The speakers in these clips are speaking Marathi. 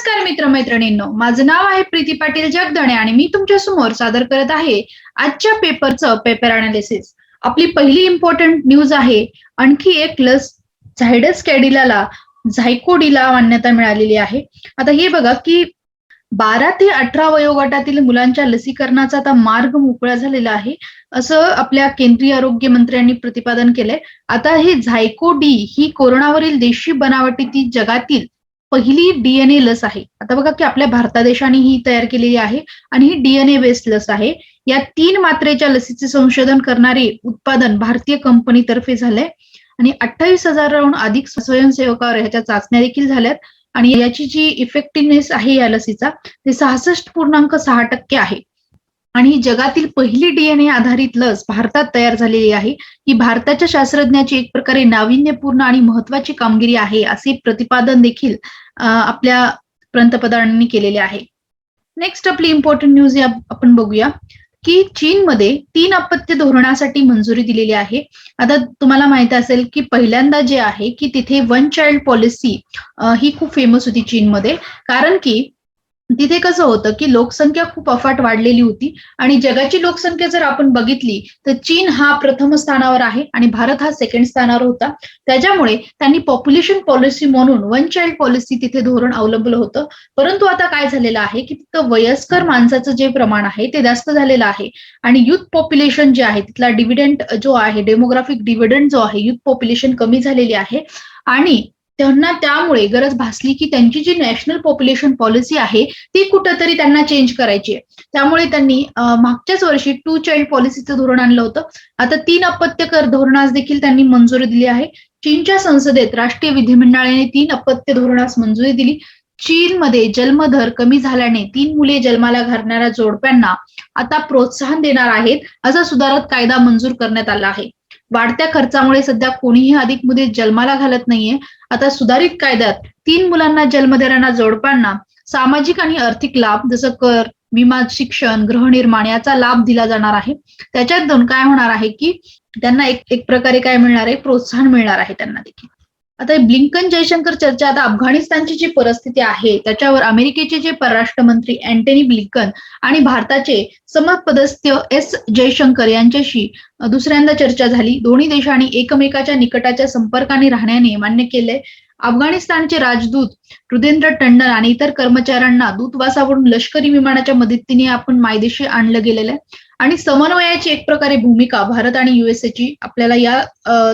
नमस्कार मित्रमैत्रिणींनो. माझं नाव आहे प्रीती पाटील जगदणे आणि मी तुमच्यासमोर सादर करत आहे आजच्या पेपरचं पेपर अनालिसिस आपली पहिली इम्पॉर्टंट न्यूज आहे आणखी एक लस झायडस कॅडिलाला झायकोडीला मान्यता मिळालेली आहे. आता हे बघा की बारा ते अठरा वयोगटातील मुलांच्या लसीकरणाचा आता मार्ग मोकळा झालेला आहे असं आपल्या केंद्रीय आरोग्य मंत्र्यांनी प्रतिपादन केलंय. आता हे झायको डी ही कोरोनावरील देशी बनावटीतील जगातील पहिली डीएनए लस आहे. आता बघा की आपल्या भारत देशाने ही तयार केलेली आहे आणि ही डीएनए बेस्ड लस आहे. या तीन मात्रेच्या लसीचे संशोधन करणारे उत्पादन भारतीय कंपनीतर्फे झालंय. आणि अठ्ठावीस हजाराहून अधिक स्वयंसेवकावर ह्याच्या चाचण्या देखील झाल्यात. आणि याची जी इफेक्टिव्हनेस आहे या लसीचा ते सहासष्ट पूर्णांक सहा टक्के आहे. आणि ही जगातील पहिली डीएनए आधारित लस भारतात तयार झालेली आहे. ही भारताच्या शास्त्रज्ञाची एक प्रकारे नाविन्यपूर्ण आणि महत्वाची कामगिरी आहे असे प्रतिपादन देखील आपल्या पंतप्रधानांनी केलेले आहे. नेक्स्ट आपली इम्पॉर्टंट न्यूज या आपण बघूया की चीनमध्ये तीन अपत्य धोरणासाठी मंजुरी दिलेली आहे. आता तुम्हाला माहिती असेल की पहिल्यांदा जे आहे की तिथे वन चाइल्ड पॉलिसी ही खूप फेमस होती चीनमध्ये. कारण की तिथे कसं होतं की लोकसंख्या खूप अफाट वाढलेली होती आणि जगाची लोकसंख्या जर आपण बघितली तर चीन हा प्रथम स्थानावर आहे आणि भारत हा सेकंड स्थानावर होता. त्याच्यामुळे त्यांनी पॉप्युलेशन पॉलिसी म्हणून वन चाइल्ड पॉलिसी तिथे धोरण अवलंबलं होतं. परंतु आता काय झालेलं आहे की तिथं वयस्कर माणसाचं जे प्रमाण आहे ते जास्त झालेलं आहे. आणि युथ पॉप्युलेशन जे आहे तिथला डिव्हिडंट जो आहे डेमोग्राफिक डिव्हिडंट जो आहे युथ पॉप्युलेशन कमी झालेली आहे. आणि त्यांना त्यामुळे गरज भासली की त्यांची जी नॅशनल पॉप्युलेशन पॉलिसी आहे ती कुठंतरी त्यांना चेंज करायची आहे. त्यामुळे त्यांनी मागच्याच वर्षी टू चाइल्ड पॉलिसीचं धोरण आणलं होतं. आता तीन अपत्य कर धोरणास देखील त्यांनी मंजुरी दिली आहे. चीनच्या संसदेत राष्ट्रीय विधिमंडळाने तीन अपत्य धोरणास मंजुरी दिली. चीनमध्ये जन्मदर कमी झाल्याने तीन मुले जन्माला घालणाऱ्या जोडप्यांना आता प्रोत्साहन देणार आहेत असा सुधारत कायदा मंजूर करण्यात आला आहे. वाढत्या खर्चामुळे सध्या कोणीही अधिक मुली जन्माला घालत नाहीये. आता सुधारित कायद्यात तीन मुलांना जन्म देणाऱ्या जोडपांना सामाजिक आणि आर्थिक लाभ जसं कर विमा शिक्षण गृहनिर्माण याचा लाभ दिला जाणार आहे. त्याच्यातून काय होणार आहे की त्यांना एक एक प्रकारे काय मिळणार आहे? प्रोत्साहन मिळणार आहे त्यांना देखील. आता ब्लिंकन जयशंकर चर्चा आता अफगाणिस्तानची जी परिस्थिती आहे त्याच्यावर अमेरिकेचे जे परराष्ट्र मंत्री अँटनी ब्लिंकन आणि भारताचे समपदस्थ एस जयशंकर यांच्याशी दुसऱ्यांदा चर्चा झाली. दोन्ही देशांनी एकमेकाच्या निकटाच्या संपर्काने राहण्याने मान्य केले अफगाणिस्तानचे राजदूत हृदेंद्र टंडन आणि इतर कर्मचाऱ्यांना दूतवासावरून लष्करी विमानाच्या मदतीने आपण मायदेशी आणलं गेलेलं आहे. आणि समन्वयाची एक प्रकारे भूमिका भारत आणि युएसएची आपल्याला या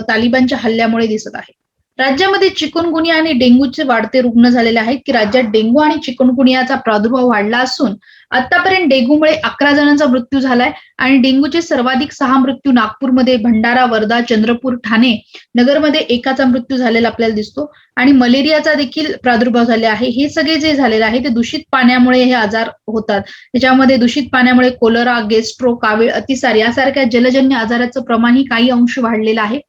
तालिबानच्या हल्ल्यामुळे दिसत आहे. राज्यामध्ये चिकनगुनिया आणि डेंग्यूचे वाढते रुग्ण झालेले आहेत की राज्यात डेंग्यू आणि चिकनगुनियाचा प्रादुर्भाव वाढला असून आतापर्यंत डेंग्यूमुळे अकरा जणांचा मृत्यू झालाय आणि डेंग्यूचे सर्वाधिक सहा मृत्यू नागपूरमध्ये भंडारा वर्धा चंद्रपूर ठाणे नगरमध्ये एकाचा मृत्यू झालेला आपल्याला दिसतो. आणि मलेरियाचा देखील प्रादुर्भाव झाले आहे. हे सगळे जे झालेले आहे ते दूषित पाण्यामुळे हे आजार होतात. त्याच्यामध्ये दूषित पाण्यामुळे कोलरा गेस्ट्रो कावीळ अतिसार यासारख्या जलजन्य आजाराचं प्रमाणही काही अंश वाढलेलं आहे.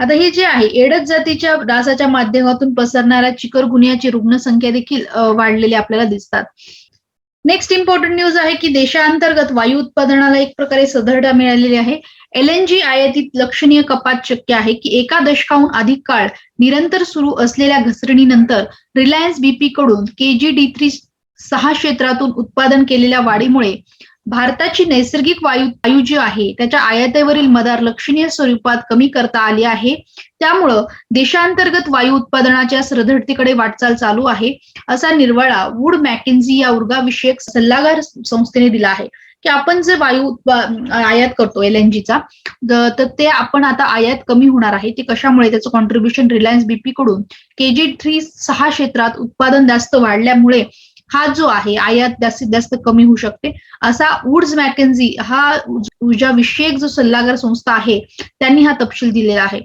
आता हे जे आहे एडच जातीच्या डासाच्या माध्यमातून पसरणाऱ्या चिकरगुनियाची रुग्णसंख्या देखील वाढलेली आपल्याला दिसतात. नेक्स्ट इम्पॉर्टंट न्यूज आहे की देशांतर्गत वायू उत्पादनाला एक प्रकारे सदरडा मिळालेली आहे. एलएनजी आयातीत लक्षणीय कपात शक्य आहे की एका दशकाहून अधिक काळ निरंतर सुरू असलेल्या घसरणीनंतर रिलायन्स बीपी कडून केजी डी थ्री सहा क्षेत्रातून उत्पादन केलेल्या वाढीमुळे भारताची नैसर्गिक वायू वायू जी आहे त्याच्या आयातेवरील मदार लक्षणीय स्वरूपात कमी करता आली आहे. त्यामुळं देशांतर्गत वायू उत्पादनाच्या सरधडतीकडे वाटचाल चालू आहे असा निर्वाळा वूड मॅकेन्झी या उर्गाविषयक सल्लागार संस्थेने दिला आहे. की आपण जे वायू आयात करतो एल एन जीचा तर ते आपण आता आयात कमी होणार आहे. ते कशामुळे? त्याचं कॉन्ट्रीब्युशन रिलायन्स बीपी कडून केजी थ्री सहा क्षेत्रात उत्पादन जास्त वाढल्यामुळे हा जो आहे आयात जास्तीत जास्त कमी होऊ शकते. असा वुड्स मॅकेन्झी हा ऊर्जा विषयक जो सल्लागार संस्था आहे त्यांनी हा तपशील दिलेला आहे.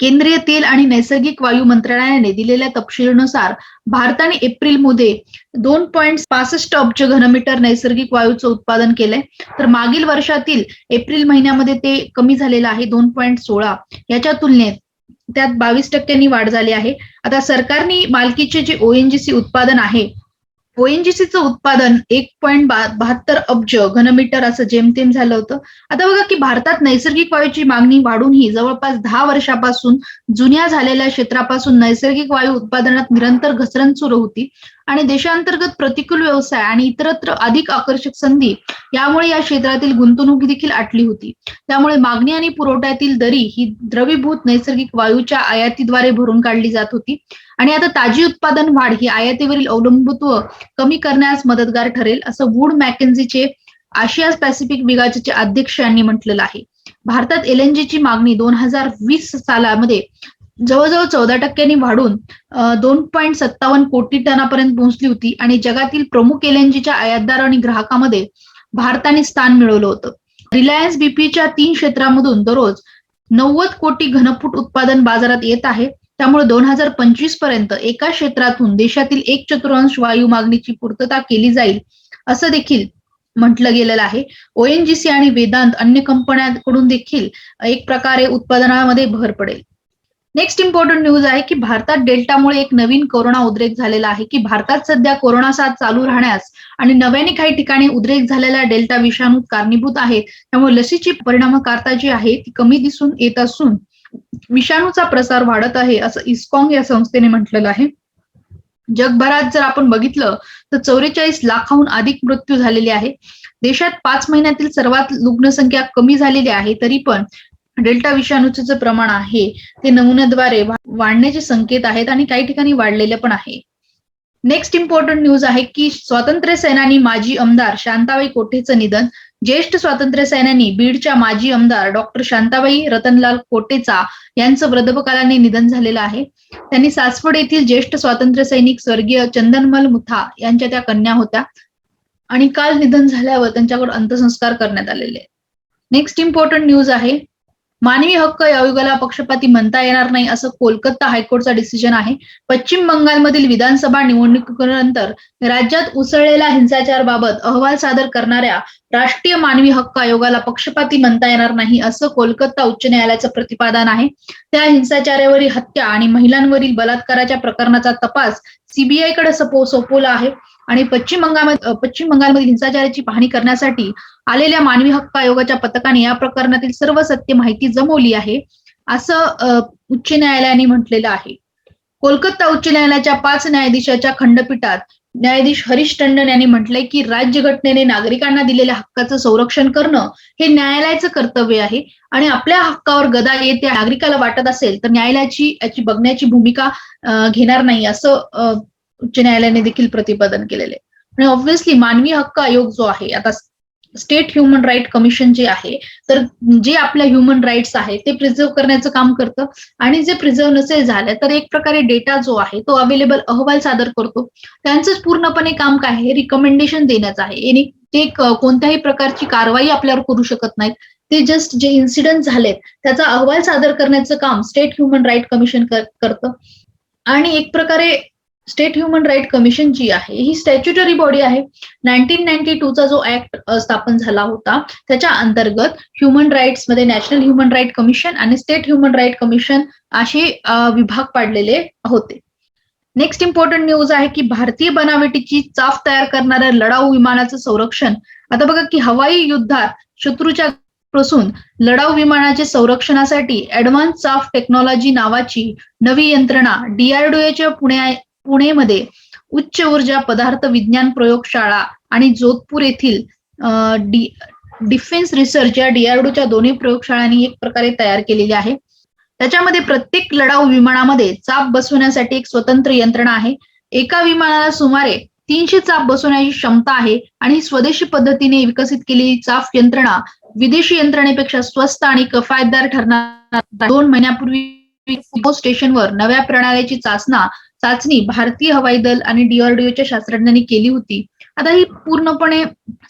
केंद्रीय तेल आणि नैसर्गिक वायू मंत्रालयाने दिलेल्या तपशीलनुसार भारताने एप्रिलमध्ये दोन पॉईंट पासष्ट अब्ज घनमीटर नैसर्गिक वायूचं उत्पादन केलंय. तर मागील वर्षातील एप्रिल महिन्यामध्ये ते कमी झालेलं आहे दोन पॉईंट सोळा. याच्या तुलनेत त्यात बावीस टक्क्यांनी वाढ झाली आहे. आता सरकारने मालकीचे जे ओएनजीसी उत्पादन आहे ओएनजीसीचं उत्पादन एक पॉईंट बहात्तर अब्ज घनमीटर असं जेमतेम झालं होतं. आता बघा की भारतात नैसर्गिक वायूची मागणी वाढूनही जवळपास दहा वर्षापासून जुन्या झालेल्या क्षेत्रापासून नैसर्गिक वायू उत्पादनात निरंतर घसरण सुरू होती. आणि देशांतर्गत प्रतिकूल व्यवसाय आणि इतरत्र अधिक आकर्षक संधी यामुळे या क्षेत्रातील गुंतवणूक देखील आटली होती. त्यामुळे मागणी आणि पुरवठ्यातील दरी ही द्रवीभूत नैसर्गिक वायूच्या आयातीद्वारे भरून काढली जात होती. आणि आता ताजी उत्पादन वाढ ही आयातीवरील अवलंबित्व कमी करण्यास मदतगार ठरेल असं वूड मॅकेन्झीचे आशिया पॅसिफिक विभागाचे अध्यक्ष यांनी म्हटलेलं आहे. भारतात एलएनजीची मागणी दोन हजार वीस सालामध्ये जवळजवळ चौदा टक्क्यांनी वाढून दोन पॉईंट सत्तावन्न कोटी टनापर्यंत पोहोचली होती आणि जगातील प्रमुख एलएनजीच्या आयातदार आणि ग्राहकामध्ये भारताने स्थान मिळवलं होतं. रिलायन्स बीपीच्या तीन क्षेत्रामधून दररोज नव्वद कोटी घनफूट उत्पादन बाजारात येत आहे. त्यामुळे दोन हजार पंचवीसपर्यंत एका क्षेत्रातून देशातील एक चतुर्थांश वायू मागणीची पूर्तता केली जाईल असं देखील म्हटलं गेलेलं आहे. ओएनजीसी आणि वेदांत अन्य कंपन्यांकडून देखील एक प्रकारे उत्पादनामध्ये भर पडेल. नेक्स्ट इम्पॉर्टंट न्यूज आहे की भारतात डेल्टामुळे एक नवीन कोरोना उद्रेक झालेला आहे की भारतात सध्या कोरोना साथ चालू राहण्यास आणि नव्याने काही ठिकाणी उद्रेक झालेला डेल्टा विषाणू कारणीभूत आहेत. त्यामुळे लसीची परिणामकारता जी आहे ती कमी दिसून येत असून विषाणूचा प्रसार वाढत आहे असं इस्कॉंग या संस्थेने म्हटलेलं आहे. जगभरात जर आपण बघितलं तर चौवेचाळीस लाखाहून अधिक मृत्यू झालेले आहे. देशात पाच महिन्यातील सर्वात रुग्णसंख्या कमी झालेली आहे तरी पण डेल्टा विषाणूचं जे प्रमाण आहे ते नमुन्याद्वारे वाढण्याचे संकेत आहेत आणि काही ठिकाणी वाढलेले पण आहे. नेक्स्ट इम्पॉर्टंट न्यूज आहे की स्वातंत्र्य सेनानी माजी आमदार शांताबाई कोठेचं निधन? ज्येष्ठ स्वातंत्र्य सेनानी बीडच्या माजी आमदार डॉक्टर शांताबाई रतनलाल कोटेचा यांचं वृद्धपकालाने निधन झालेलं आहे. त्यांनी सासवड येथील ज्येष्ठ स्वातंत्र्य सैनिक स्वर्गीय चंदनमल मुथा यांच्या त्या कन्या होत्या आणि काल निधन झाल्यावर त्यांच्याकडे अंत्यसंस्कार करण्यात आलेले. नेक्स्ट इम्पॉर्टंट न्यूज आहे मानवी हक्क आयोगाला पक्षपाती म्हणता येणार नाही असं कोलकाता हायकोर्टचा डिसिजन आहे. पश्चिम बंगालमधील विधानसभा निवडणुकीनंतर राज्यात उसळलेल्या हिंसाचाराबाबत अहवाल सादर करणाऱ्या राष्ट्रीय मानवी हक्क आयोगाला पक्षपाती म्हणता येणार नाही असं कोलकाता उच्च न्यायालयाचं प्रतिपादन आहे. त्या हिंसाचारावरील हत्या आणि महिलांवरील बलात्काराच्या प्रकरणाचा तपास सीबीआयकडे सपो सोपवला आहे. आणि पश्चिम बंगाल पश्चिम बंगालमधील हिंसाचाराची पाहणी करण्यासाठी आलेल्या मानवी हक्क आयोगाच्या पथकाने या प्रकरणातील सर्व सत्य माहिती जमवली आहे असं उच्च न्यायालयाने म्हटलेलं आहे. कोलकाता उच्च न्यायालयाच्या पाच न्यायाधीशाच्या खंडपीठात न्यायाधीश हरीश टंडन यांनी म्हटलंय की राज्यघटनेने नागरिकांना दिलेल्या हक्काचं संरक्षण करणं हे न्यायालयाचं कर्तव्य आहे आणि आपल्या हक्कावर गदा येते नागरिकाला वाटत असेल तर न्यायालयाची याची बघण्याची भूमिका घेणार नाही असं उच्च न्यायालयाने देखील प्रतिपादन केलेले. आणि ऑब्व्हियसली मानवी हक्क आयोग जो आहे आता स्टेट ह्युमन राईट कमिशन जे आहे तर जे आपल्या ह्युमन राईट्स आहे ते प्रिझर्व्ह करण्याचं काम करतं. आणि जे प्रिझर्व्ह नसेल झालं तर एक प्रकारे डेटा जो आहे तो अवेलेबल अहवाल सादर करतो. त्यांचंच पूर्णपणे काम काय आहे रिकमेंडेशन देण्याचं आहे. ते कोणत्याही प्रकारची कारवाई आपल्यावर करू शकत नाहीत. ते जस्ट जे इन्सिडेंट झालेत त्याचा अहवाल सादर करण्याचं काम स्टेट ह्युमन राईट कमिशन करतं. आणि एक प्रकारे स्टेट ह्युमन राईट कमिशन जी आहे ही स्टॅच्युटरी बॉडी आहे. नाईन्टीन नाईन्टी टूचा जो ऍक्ट स्थापन झाला होता त्याच्या अंतर्गत ह्युमन राईट्समध्ये नॅशनल ह्युमन राईट कमिशन आणि स्टेट ह्युमन राईट कमिशन असे विभाग पाडलेले होते. नेक्स्ट इम्पॉर्टंट न्यूज आहे की भारतीय बनावटीची चाफ तयार करणाऱ्या लढाऊ विमानाचं संरक्षण. आता बघा की हवाई युद्धात शत्रूच्या पासून लढाऊ विमानाच्या संरक्षणासाठी ऍडव्हान्स चाफ टेक्नॉलॉजी नावाची नवी यंत्रणा डीआरडीओच्या पुणे पुणेमध्ये उच्च ऊर्जा पदार्थ विज्ञान प्रयोगशाळा आणि जोधपूर येथील डिफेन्स रिसर्च या डीआरडीओच्या दोन्ही प्रयोगशाळांनी एक प्रकारे तयार केलेली आहे. त्याच्यामध्ये प्रत्येक लढाऊ विमानामध्ये चाप बसवण्यासाठी एक स्वतंत्र यंत्रणा आहे. एका विमानाला सुमारे तीनशे चाप बसवण्याची क्षमता आहे आणि स्वदेशी पद्धतीने विकसित केलेली चाफ यंत्रणा विदेशी यंत्रणेपेक्षा स्वस्त आणि कफायतदार ठरणार दोन महिन्यापूर्वी स्टेशनवर नव्या प्रणालीची चाचना चाचणी भारतीय हवाई दल आणि डीआरडीओच्या शास्त्रज्ञांनी केली होती. आता ही पूर्णपणे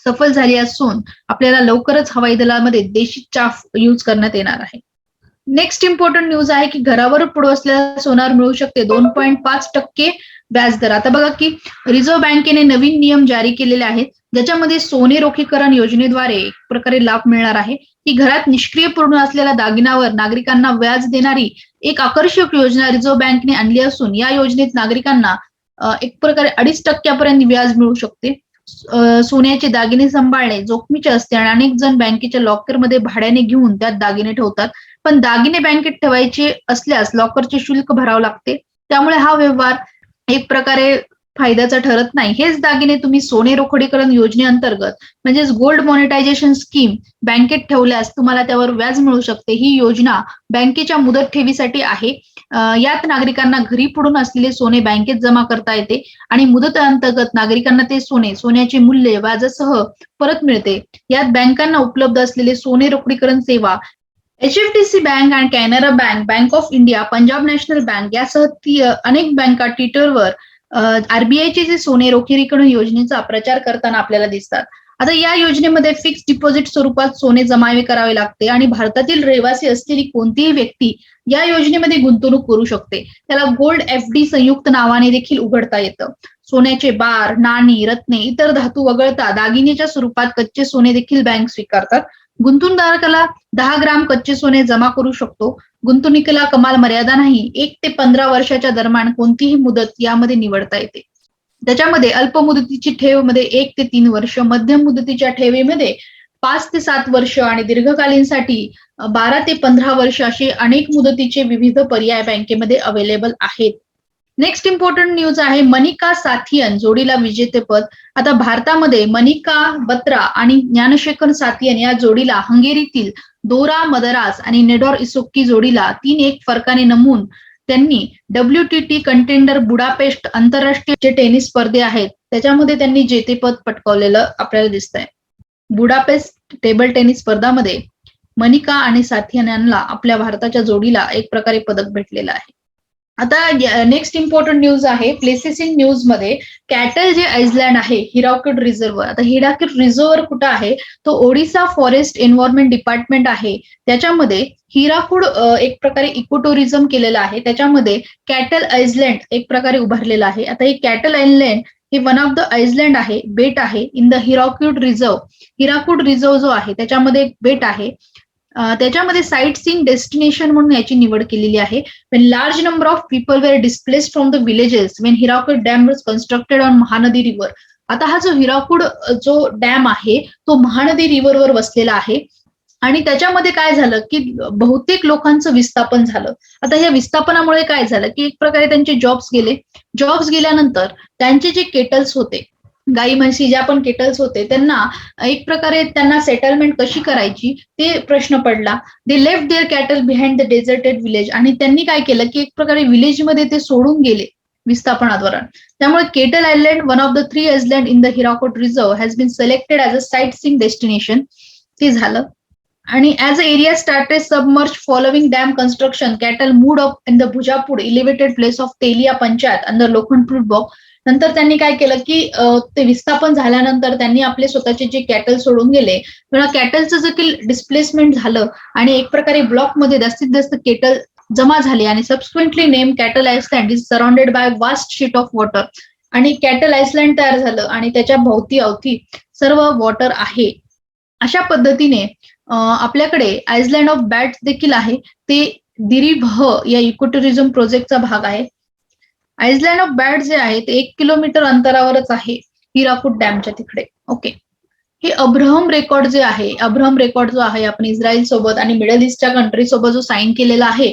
सफल झाली असून आपल्याला लवकरच हवाई दलामध्ये देशी चाफ यूज करण्यात येणार आहे. नेक्स्ट इम्पॉर्टंट न्यूज आहे की घरावर पुढे असलेल्या सोनार मिळू शकते. दोन पॉईंट पाच टक्के व्याजदर आता बघा की रिझर्व्ह बँकेने नवीन नियम जारी केलेले आहेत ज्याच्यामध्ये सोने रोखीकरण योजनेद्वारे एक प्रकारे लाभ मिळणार आहे. की घरात निष्क्रिय पूर्ण असलेल्या दागिन्यावर नागरिकांना व्याज देणारी एक आकर्षक योजना रिझर्व्ह बँकने आणली असून या योजनेत नागरिकांना एक प्रकारे अडीच टक्क्यापर्यंत व्याज मिळू शकते. सोन्याचे दागिने सांभाळणे जोखमीचे असते आणि अनेक जण बँकेच्या लॉकरमध्ये भाड्याने घेऊन त्यात दागिने ठेवतात. पण दागिने बँकेत ठेवायचे असल्यास लॉकरचे शुल्क भरावं लागते. त्यामुळे हा व्यवहार एक प्रकारे फायद्याचा ठरत नाही. हेच दागिने तुम्ही सोने रोखडीकरण योजनेअंतर्गत म्हणजेच गोल्ड मॉनिटायझेशन स्कीम बँकेत ठेवल्यास तुम्हाला त्यावर व्याज मिळू शकते. ही योजना बँकेच्या मुदत ठेवीसाठी आहे. यात नागरिकांना घरी पडून असलेले सोने बँकेत जमा करता येते आणि मुदत अंतर्गत नागरिकांना ते सोने सोन्याचे मूल्य व्याजासह परत मिळते. यात बँकांना उपलब्ध असलेले सोने रोकडीकरण सेवा एचएफडीसी बँक आणि Canara bank bank of India Punjab national bank यासह ती अनेक बँका ट्विटरवर आरबीआयचे जे सोने रोखेरीकडून योजनेचा प्रचार करताना आपल्याला दिसतात. आता या योजनेमध्ये फिक्स डिपॉझिट स्वरूपात सोने जमावे करावे लागते आणि भारतातील रहिवासी असलेली कोणतीही व्यक्ती या योजनेमध्ये गुंतवणूक करू शकते. त्याला गोल्ड एफ डी संयुक्त नावाने देखील उघडता येतं. सोन्याचे बार नाणी रत्ने इतर धातू वगळता दागिनेच्या स्वरूपात कच्चे सोने देखील बँक स्वीकारतात. गुंतवणूकदाराला दहा ग्राम कच्चे सोने जमा करू शकतो. गुंतवणुकीला कमाल मर्यादा नाही. एक ते पंधरा वर्षाच्या दरम्यान कोणतीही मुदत यामध्ये निवडता येते. त्याच्यामध्ये अल्प मुदतीची ठेवमध्ये एक ते तीन वर्ष मध्यम मुदतीच्या ठेवीमध्ये पाच ते सात वर्ष आणि दीर्घकालीनसाठी बारा ते पंधरा वर्ष असे अनेक मुदतीचे विविध पर्याय बँकेमध्ये अवेलेबल आहेत. नेक्स्ट इम्पॉर्टंट न्यूज आहे मनिका साथियन जोडीला विजेतेपद आता भारतामध्ये मनिका बत्रा आणि ज्ञानशेखर साथियन या जोडीला हंगेरीतील दोरा मदरास आणि नेडॉर इसोक्की जोडीला तीन एक फरकाने नमून त्यांनी W T T contender Budapest आंतरराष्ट्रीय जे टेनिस स्पर्धे आहेत त्याच्यामध्ये त्यांनी जेतेपद पटकावलेलं आपल्याला दिसतंय. बुडापेस्ट टेबल टेनिस स्पर्धामध्ये मनिका आणि साथियन यांना आपल्या भारताच्या जोडीला एक प्रकारे पदक भेटलेलं आहे. आता नेक्स्ट इम्पॉर्टंट न्यूज आहे प्लेसेस इन न्यूजमध्ये कॅटल जे आयसलँड आहे हिराकुड रिझर्व आता हिराकुड रिझर्व्हर कुठं आहे? तो ओडिसा फॉरेस्ट एन्व्हायरमेंट डिपार्टमेंट आहे. त्याच्यामध्ये हिराकूड एक प्रकारे इको टुरिझम केलेलं आहे. त्याच्यामध्ये कॅटल आयसलँड एक प्रकारे उभारलेलं आहे. आता हे कॅटल आयलँड हे वन ऑफ द आयसलँड आहे बेट आहे in the Hirakud reserve Hirakud reserve जो आहे त्याच्यामध्ये एक बेट आहे. त्याच्यामध्ये साईट सीन डेस्टिनेशन म्हणून याची निवड केलेली आहे. When large number of people were displaced from the villages when Hirakud dam was constructed on Mahanadi river आता हा जो हिराकूड जो डॅम आहे तो महानदी रिव्हरवर वसलेला आहे. आणि त्याच्यामध्ये काय झालं की बहुतेक लोकांचं विस्थापन झालं. आता या विस्थापनामुळे काय झालं की एक प्रकारे त्यांचे जॉब्स गेले. जॉब्स गेल्यानंतर त्यांचे जे केटल्स होते गाई म्हशी ज्या पण केटल्स होते त्यांना एक प्रकारे त्यांना सेटलमेंट कशी करायची ते प्रश्न पडला. They left their cattle behind the deserted village आणि त्यांनी काय केलं की एक प्रकारे विलेजमध्ये ते सोडून गेले विस्थापनाद्वारा त्यामुळे cattle island one of the three island in the Hirakud reserve has been selected as a sightseeing destination ते झालं. आणि as a area started submerge following dam construction cattle mood of in the Bhujapur elevated place of Telia panchayat under Lokhand block नंतर त्यांनी काय केलं की ते विस्थापन झाल्यानंतर त्यांनी आपले स्वतःचे जे कॅटल सोडून गेले तेव्हा कॅटलचं देखील डिस्प्लेसमेंट झालं आणि एक प्रकारे ब्लॉकमध्ये जास्तीत जास्त केटल जमा झाले आणि subsequently name cattle island is surrounded by vast sheet of water आणि कॅटल आयसलँड तयार झालं आणि त्याच्या भोवती अवती सर्व वॉटर आहे. अशा पद्धतीने आपल्याकडे आयसलँड ऑफ बॅट देखील आहे. ते दिरीभह या इकोटुरिझम प्रोजेक्टचा भाग आहे. आयसलँड ऑफ बॅट जे आहे ते एक किलोमीटर अंतरावरच आहे हिराकूट डॅमच्या तिकडे. ओके हे अब्रहम रेकॉर्ड जे आहे अब्रहम रेकॉर्ड जो आहे आपण इस्रायल सोबत आणि मिडल ईस्टच्या कंट्री सोबत जो साईन केलेला आहे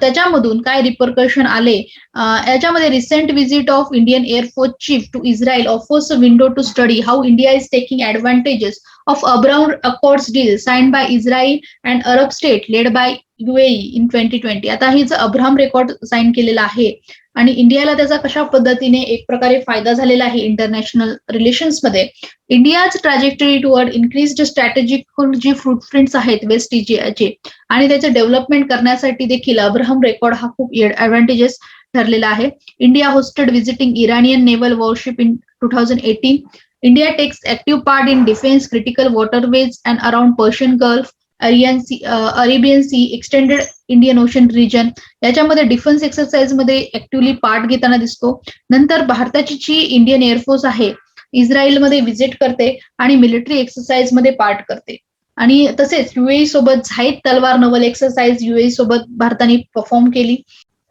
त्याच्यामधून काय रिपरकशन आले? याच्यामध्ये recent visit of Indian air force chief to Israel offers a window to study how India is taking advantages of Abraham accords deal sign by Israel and Arab state led by UAE in twenty twenty आता हिचं अब्राम रेकॉर्ड साईन केलेला आहे आणि इंडियाला त्याचा कशा पद्धतीने एक प्रकारे फायदा झालेला आहे international रिलेशन्समध्ये India's trajectory toward increase strategic जी फुटप्रिंट्स आहेत वेस्ट एशियाचे आणि त्याचे डेव्हलपमेंट करण्यासाठी देखील अब्राहम रेकॉर्ड हा खूप ऍडव्हान्टेजेस ठरलेला आहे. India hosted visiting Iranian naval warship in two thousand eighteen India takes active part in defence critical waterways and around Persian Gulf Arabian sea Arabian sea extended Indian Ocean region याच्यामध्ये डिफेन्स एक्सरसाइजमध्ये ऍक्टिव्हली पार्ट घेताना दिसतो. नंतर भारताची जी इंडियन एअरफोर्स आहे इस्रायलमध्ये व्हिजिट करते आणि मिलिटरी एक्सरसाइजमध्ये पार्ट करते. आणि तसेच युएई सोबत झाईद तलवार नवल एक्सरसाइज युएई सोबत भारताने परफॉर्म केली.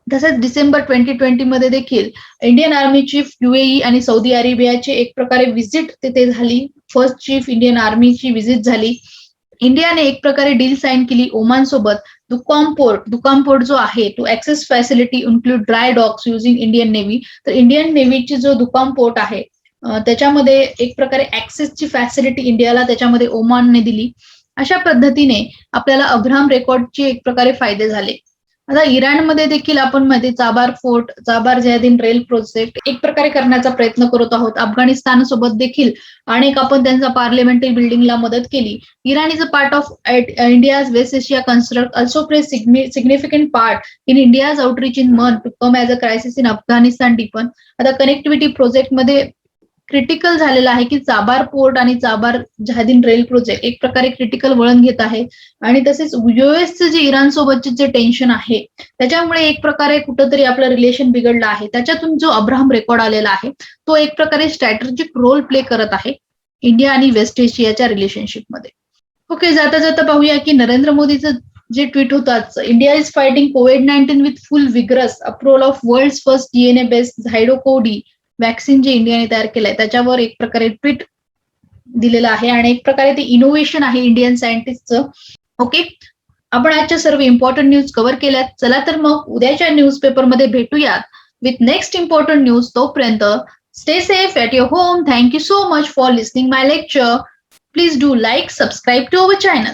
तसेच डिसेंबर ट्वेंटी ट्वेंटी मध्ये देखील इंडियन आर्मी चीफ युएई आणि सौदी अरेबियाची एक प्रकारे व्हिजिट तिथे झाली. फर्स्ट चीफ इंडियन आर्मीची व्हिजिट झाली. इंडियाने एक प्रकारे डील साईन केली ओमान सोबत दुकॉम पोर्ट दुकाम पोर्ट जो आहे तो access facility include dry docks using Indian navy तर इंडियन नेव्हीची जो दुकाम पोर्ट आहे त्याच्यामध्ये एक प्रकारे ऍक्सेसची फॅसिलिटी इंडियाला त्याच्यामध्ये ओमानने दिली. अशा पद्धतीने आपल्याला अब्राम रेकॉर्डचे एक प्रकारे फायदे झाले. आता इराणमध्ये देखील आपण माहिती Chabahar port Chabahar Zahedan rail project एक प्रकारे करण्याचा प्रयत्न करत आहोत. अफगाणिस्तान सोबत देखील अनेक आपण त्यांचा पार्लिमेंटरी बिल्डिंगला मदत केली. Iran is a part of India's west Asia construct also play significant part in India's outreach in मन to come as a crisis in Afghanistan deepen आता कनेक्टिव्हिटी प्रोजेक्टमध्ये क्रिटिकल झालेला आहे की चाबार पोर्ट आणि चाबार जहादीन रेल प्रोजेक्ट एक प्रकारे क्रिटिकल वळण घेत आहे. आणि तसेच युएसचे जे इराण सोबतचे जे टेन्शन आहे त्याच्यामुळे एक प्रकारे कुठंतरी आपलं रिलेशन बिघडलं आहे. त्याच्यातून जो अब्राहम रेकॉर्ड आलेला आहे तो एक प्रकारे स्ट्रॅटेजिक रोल प्ले करत आहे इंडिया आणि वेस्ट एशियाच्या रिलेशनशिपमध्ये ओके जाता जाता पाहूया की नरेंद्र मोदीचं जे ट्विट होतात India is fighting COVID nineteen with full vigour approval of world first DNA based ZyCoVD vaccine जे इंडियाने तयार केलंय त्याच्यावर एक प्रकारे ट्विट दिलेलं आहे आणि एक प्रकारे ते इनोव्हेशन आहे इंडियन सायंटिस्टचं ओके आपण आजच्या सर्व इम्पॉर्टंट न्यूज कव्हर केल्यात. चला तर मग उद्याच्या न्यूज पेपरमध्ये भेटूयात विथ नेक्स्ट इम्पॉर्टंट न्यूज तोपर्यंत stay safe at your home thank you so much for listening my lecture please do like subscribe to our channel